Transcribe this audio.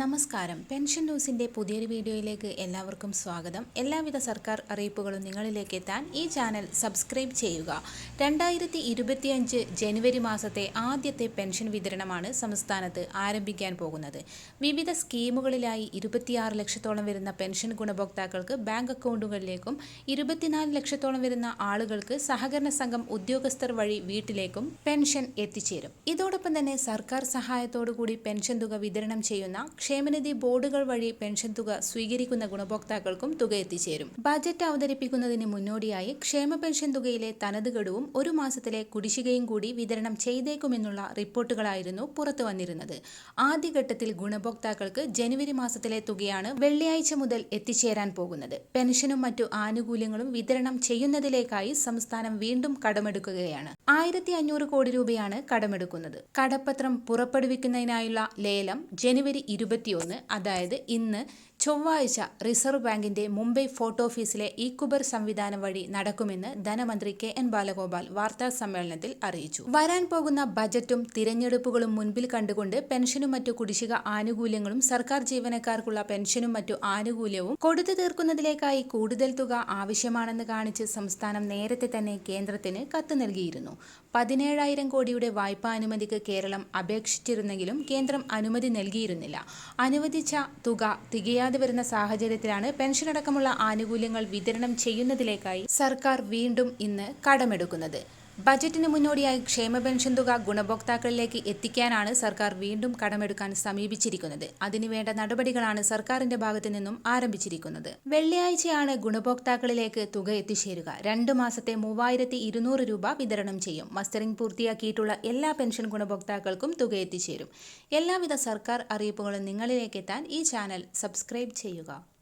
നമസ്കാരം. പെൻഷൻ ന്യൂസിന്റെ പുതിയൊരു വീഡിയോയിലേക്ക് എല്ലാവർക്കും സ്വാഗതം. എല്ലാവിധ സർക്കാർ അറിയിപ്പുകളും നിങ്ങളിലേക്ക് എത്താൻ ഈ ചാനൽ സബ്സ്ക്രൈബ് ചെയ്യുക. രണ്ടായിരത്തി ഇരുപത്തിയഞ്ച് ജനുവരി മാസത്തെ ആദ്യത്തെ പെൻഷൻ വിതരണമാണ് സംസ്ഥാനത്ത് ആരംഭിക്കാൻ പോകുന്നത്. വിവിധ സ്കീമുകളിലായി ഇരുപത്തിയാറ് ലക്ഷത്തോളം വരുന്ന പെൻഷൻ ഗുണഭോക്താക്കൾക്ക് ബാങ്ക് അക്കൗണ്ടുകളിലേക്കും ഇരുപത്തിനാല് ലക്ഷത്തോളം വരുന്ന ആളുകൾക്ക് സഹകരണ സംഘം ഉദ്യോഗസ്ഥർ വഴി വീട്ടിലേക്കും പെൻഷൻ എത്തിച്ചേരും. ഇതോടൊപ്പം തന്നെ സർക്കാർ സഹായത്തോടുകൂടി പെൻഷൻ തുക വിതരണം ചെയ്യുന്ന ക്ഷേമനിധി ബോർഡുകൾ വഴി പെൻഷൻ തുക സ്വീകരിക്കുന്ന ഗുണഭോക്താക്കൾക്കും തുക എത്തിച്ചേരും. ബജറ്റ് അവതരിപ്പിക്കുന്നതിന് മുന്നോടിയായി ക്ഷേമ പെൻഷൻ തുകയിലെ തനത് ഗഡുവും ഒരു മാസത്തിലെ കുടിശ്ശികയും കൂടി വിതരണം ചെയ്തേക്കുമെന്നുള്ള റിപ്പോർട്ടുകളായിരുന്നു പുറത്തു വന്നിരുന്നത്. ആദ്യഘട്ടത്തിൽ ഗുണഭോക്താക്കൾക്ക് ജനുവരി മാസത്തിലെ തുകയാണ് വെള്ളിയാഴ്ച മുതൽ എത്തിച്ചേരാൻ പോകുന്നത്. പെൻഷനും മറ്റു ആനുകൂല്യങ്ങളും വിതരണം ചെയ്യുന്നതിലേക്കായി സംസ്ഥാനം വീണ്ടും കടമെടുക്കുകയാണ്. ആയിരത്തി അഞ്ഞൂറ് കോടി രൂപയാണ് കടമെടുക്കുന്നത്. കടപ്പത്രം പുറപ്പെടുവിക്കുന്നതിനായുള്ള ലേലം ജനുവരി ഇരുപത് ഇരുപത്തിയൊന്ന് അതായത് ഇന്ന് ചൊവ്വാഴ്ച റിസർവ് ബാങ്കിന്റെ മുംബൈ ഫോർട്ട് ഓഫീസിലെ ഇക്കുബർ സംവിധാനം വഴി നടക്കുമെന്ന് ധനമന്ത്രി കെ എൻ ബാലഗോപാൽ വാർത്താ സമ്മേളനത്തിൽ അറിയിച്ചു. വരാൻ പോകുന്ന ബജറ്റും തിരഞ്ഞെടുപ്പുകളും മുൻപിൽ കണ്ടുകൊണ്ട് പെൻഷനും മറ്റു കുടിശ്ശിക ആനുകൂല്യങ്ങളും സർക്കാർ ജീവനക്കാർക്കുള്ള പെൻഷനും മറ്റു ആനുകൂല്യവും കൊടുത്തു തീർക്കുന്നതിലേക്കായി കൂടുതൽ തുക ആവശ്യമാണെന്ന് കാണിച്ച് സംസ്ഥാനം നേരത്തെ തന്നെ കേന്ദ്രത്തിന് കത്ത് നൽകിയിരുന്നു. പതിനേഴായിരം കോടിയുടെ വായ്പാ അനുമതിക്ക് കേരളം അപേക്ഷിച്ചിരുന്നെങ്കിലും കേന്ദ്രം അനുമതി നൽകിയിരുന്നില്ല. അനുവദിച്ച തുക തികയാതെ ഇല്ലാതെ വരുന്ന സാഹചര്യത്തിലാണ് പെൻഷനടക്കമുള്ള ആനുകൂല്യങ്ങൾ വിതരണം ചെയ്യുന്നതിലേക്കായി സർക്കാർ വീണ്ടും ഇന്ന് കടമെടുക്കുന്നത്. ബജറ്റിന് മുന്നോടിയായി ക്ഷേമ പെൻഷൻ തുക ഗുണഭോക്താക്കളിലേക്ക് എത്തിക്കാനാണ് സർക്കാർ വീണ്ടും കടമെടുക്കാൻ സമീപിച്ചിരിക്കുന്നത്. അതിനുവേണ്ട നടപടികളാണ് സർക്കാരിന്റെ ഭാഗത്തു നിന്നും ആരംഭിച്ചിരിക്കുന്നത്. വെള്ളിയാഴ്ചയാണ് ഗുണഭോക്താക്കളിലേക്ക് തുക എത്തിച്ചേരുക. രണ്ടു മാസത്തെ മൂവായിരത്തി ഇരുന്നൂറ് രൂപ വിതരണം ചെയ്യും. മസ്റ്ററിംഗ് പൂർത്തിയാക്കിയിട്ടുള്ള എല്ലാ പെൻഷൻ ഗുണഭോക്താക്കൾക്കും തുക എത്തിച്ചേരും. എല്ലാവിധ സർക്കാർ അറിയിപ്പുകളും നിങ്ങളിലേക്ക് എത്താൻ ഈ ചാനൽ സബ്സ്ക്രൈബ് ചെയ്യുക.